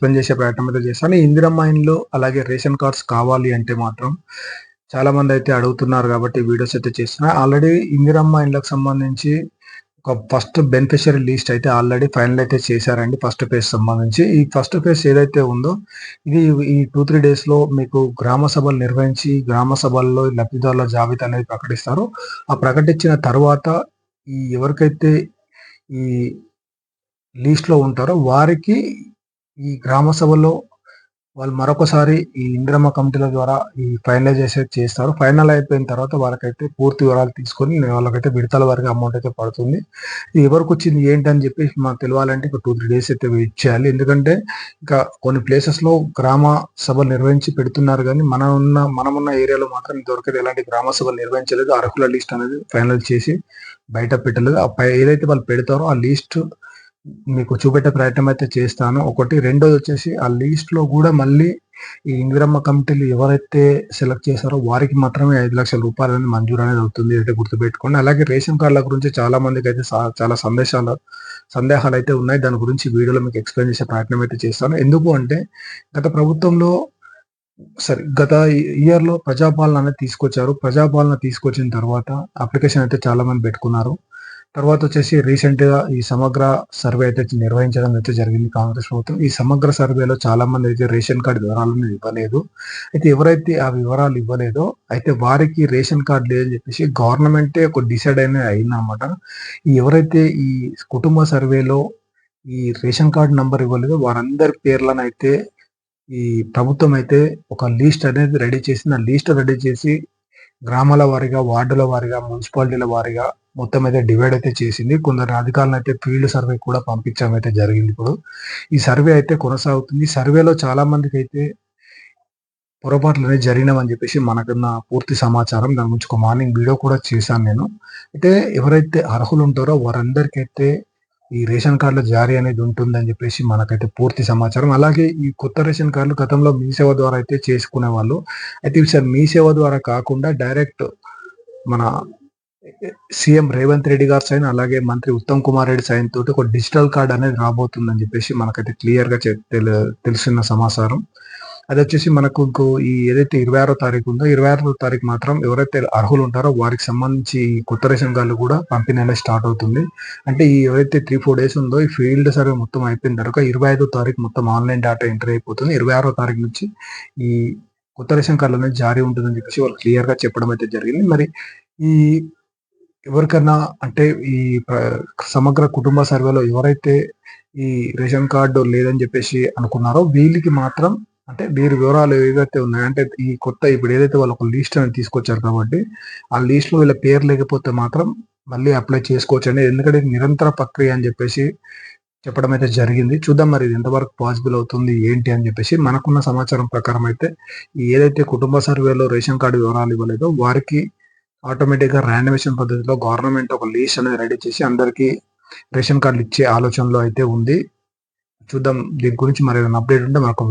Explain చేసే ప్రయత్నం అయితే చేస్తాను. ఇందిరమ్మ ఇండ్లు అలాగే రేషన్ కార్డ్స్ కావాలి అంటే మాత్రం చాలా మంది అయితే అడుగుతున్నారు కాబట్టి వీడియోస్ అయితే చేస్తున్నా. ఆల్రెడీ ఇందిరమ్మ ఇండ్లకు సంబంధించి ఒక ఫస్ట్ బెనిఫిషియరీ లిస్ట్ అయితే ఆల్రెడీ ఫైనల్ అయితే చేశారండి ఫస్ట్ ఫేజ్ సంబంధించి. ఈ ఫస్ట్ ఫేజ్ ఏదైతే ఉందో ఇది ఈ టూ త్రీ డేస్లో మీకు గ్రామ సభలు నిర్వహించి గ్రామ సభల్లో లబ్ధిదారుల జాబితా అనేది ప్రకటిస్తారు. ఆ ప్రకటించిన తర్వాత ఈ ఎవరికైతే ఈ లిస్ట్లో ఉంటారో వారికి ఈ గ్రామ సభలో వాళ్ళు మరొకసారి ఈ ఇంద్రమ్మ కమిటీల ద్వారా ఈ ఫైనలైజేషన్ చేస్తారు. ఫైనల్ అయిపోయిన తర్వాత వాళ్ళకైతే పూర్తి వివరాలు తీసుకొని వాళ్ళకైతే విడతల వరకు అమౌంట్ అయితే పడుతుంది. ఎవరికి వచ్చింది ఏంటి అని చెప్పి మాకు తెలియాలంటే ఇంకా టూ త్రీ డేస్ అయితే వెయిట్ చేయాలి. ఎందుకంటే ఇంకా కొన్ని ప్లేసెస్లో గ్రామ సభలు నిర్వహించి పెడుతున్నారు కానీ మనం ఉన్న మనం ఉన్న ఏరియాలో మాత్రం ఇంతవరకు ఎలాంటి గ్రామ సభలు నిర్వహించలేదు. అర్హుల లిస్ట్ అనేది ఫైనల్ చేసి బయట పెట్టలేదు. ఆ పై ఏదైతే వాళ్ళు పెడతారో ఆ లిస్ట్ మీకు చూపెట్టే ప్రయత్నం అయితే చేస్తాను. ఒకటి రెండోది వచ్చేసి ఆ లీస్ట్లో కూడా మళ్ళీ ఈ ఇందిరమ్మ కమిటీలు ఎవరైతే సెలెక్ట్ చేశారో వారికి మాత్రమే ఐదు లక్షల రూపాయలు అనేది మంజూరు అనేది అవుతుంది అయితే గుర్తుపెట్టుకోండి. అలాగే రేషన్ కార్డుల గురించి చాలా మందికి అయితే చాలా సందేశాలు సందేహాలు అయితే ఉన్నాయి. దాని గురించి వీడియోలో మీకు ఎక్స్ప్లెయిన్ చేసే ప్రయత్నం అయితే చేస్తాను. ఎందుకు అంటే గత ప్రభుత్వంలో సరే గత ఇయర్లో ప్రజాపాలన అనేది తీసుకొచ్చారు. ప్రజాపాలన తీసుకొచ్చిన తర్వాత అప్లికేషన్ అయితే చాలా మంది పెట్టుకున్నారు. తర్వాత వచ్చేసి రీసెంట్గా ఈ సమగ్ర సర్వే అయితే నిర్వహించడం అయితే జరిగింది కాంగ్రెస్ ప్రభుత్వం. ఈ సమగ్ర సర్వేలో చాలా మంది అయితే రేషన్ కార్డు వివరాలను ఇవ్వలేదు. అయితే ఎవరైతే ఆ వివరాలు ఇవ్వలేదో అయితే వారికి రేషన్ కార్డు లేదని చెప్పేసి గవర్నమెంటే ఒక డిసైడ్ అయిన అయిందన్నమాట. ఎవరైతే ఈ కుటుంబ సర్వేలో ఈ రేషన్ కార్డు నంబర్ ఇవ్వలేదో వారందరి పేర్లను అయితే ఈ ప్రభుత్వం అయితే ఒక లిస్ట్ అనేది రెడీ చేసింది. ఆ లిస్ట్ రెడీ చేసి గ్రామాల వారీగా వార్డుల వారిగా మున్సిపాలిటీల వారీగా మొత్తం అయితే డివైడ్ అయితే చేసింది. కొందరు అధికారులను అయితే ఫీల్డ్ సర్వే కూడా పంపించడం అయితే జరిగింది ఇప్పుడు. ఈ సర్వే అయితే కొనసాగుతుంది. సర్వేలో చాలా మందికి అయితే పొరపాట్లు అనేది జరిగినామని చెప్పేసి మనకున్న పూర్తి సమాచారం. దాని గురించి ఒక మార్నింగ్ వీడియో కూడా చేశాను నేను. అయితే ఎవరైతే అర్హులు ఉంటారో వారందరికైతే ఈ రేషన్ కార్డుల జారీ అనేది ఉంటుందని చెప్పేసి మనకైతే పూర్తి సమాచారం. అలాగే ఈ కొత్త రేషన్ కార్డులు గతంలో మీ సేవ ద్వారా అయితే చేసుకునే వాళ్ళు అయితే ఈసారి మీ సేవ ద్వారా కాకుండా డైరెక్ట్ మన సీఎం రేవంత్ రెడ్డి గారు సైన్ అలాగే మంత్రి ఉత్తమ్ కుమార్ రెడ్డి సైన్ తోటి ఒక డిజిటల్ కార్డ్ అనేది రాబోతుందని చెప్పేసి మనకైతే క్లియర్గా తెలిసిన సమాచారం. అది వచ్చేసి మనకు ఇంకో ఈ ఏదైతే ఇరవై ఆరో తారీఖు ఉందో ఇరవై ఆరో తారీఖు మాత్రం ఎవరైతే అర్హులు ఉంటారో వారికి సంబంధించి కొత్త రేషన్ కార్డులు కూడా పంపిణీ అనేది స్టార్ట్ అవుతుంది. అంటే ఈ ఎవరైతే త్రీ ఫోర్ డేస్ ఉందో ఈ ఫీల్డ్ సర్వే మొత్తం అయిపోయిన తర్వాత ఇరవై ఐదో తారీఖు మొత్తం ఆన్లైన్ డేటా ఎంటర్ అయిపోతుంది. ఇరవై ఆరో తారీఖు నుంచి ఈ కొత్త రేషన్ కార్డులు అనేది జారీ ఉంటుందని చెప్పేసి వాళ్ళు క్లియర్గా చెప్పడం అయితే జరిగింది. మరి ఈ ఎవరికన్నా అంటే ఈ సమగ్ర కుటుంబ సర్వేలో ఎవరైతే ఈ రేషన్ కార్డు లేదని చెప్పేసి అనుకున్నారో వీళ్ళకి మాత్రం అంటే వీరి వివరాలు ఏవైతే ఉన్నాయో అంటే ఈ కొత్త ఇప్పుడు ఏదైతే వాళ్ళు ఒక లిస్ట్ అనేది తీసుకొచ్చారు కాబట్టి ఆ లిస్ట్లో వీళ్ళ పేరు లేకపోతే మాత్రం మళ్ళీ అప్లై చేసుకోవచ్చు అండి ఎందుకంటే నిరంతర ప్రక్రియ అని చెప్పేసి చెప్పడం అయితే జరిగింది. చూద్దాం మరి ఇది ఎంతవరకు పాసిబుల్ అవుతుంది ఏంటి అని చెప్పేసి మనకున్న సమాచారం ప్రకారం అయితే ఏదైతే కుటుంబ సర్వేలో రేషన్ కార్డు వివరాలు ఇవ్వలేదో వారికి ఆటోమేటిక్గా ర్యాండమేషన్ పద్ధతిలో గవర్నమెంట్ ఒక లీస్ అనేది రెడీ చేసి అందరికి రేషన్ కార్డులు ఇచ్చే ఆలోచనలో అయితే ఉంది. చూద్దాం దీని గురించి మరి ఏదైనా అప్డేట్ ఉంటే మనకు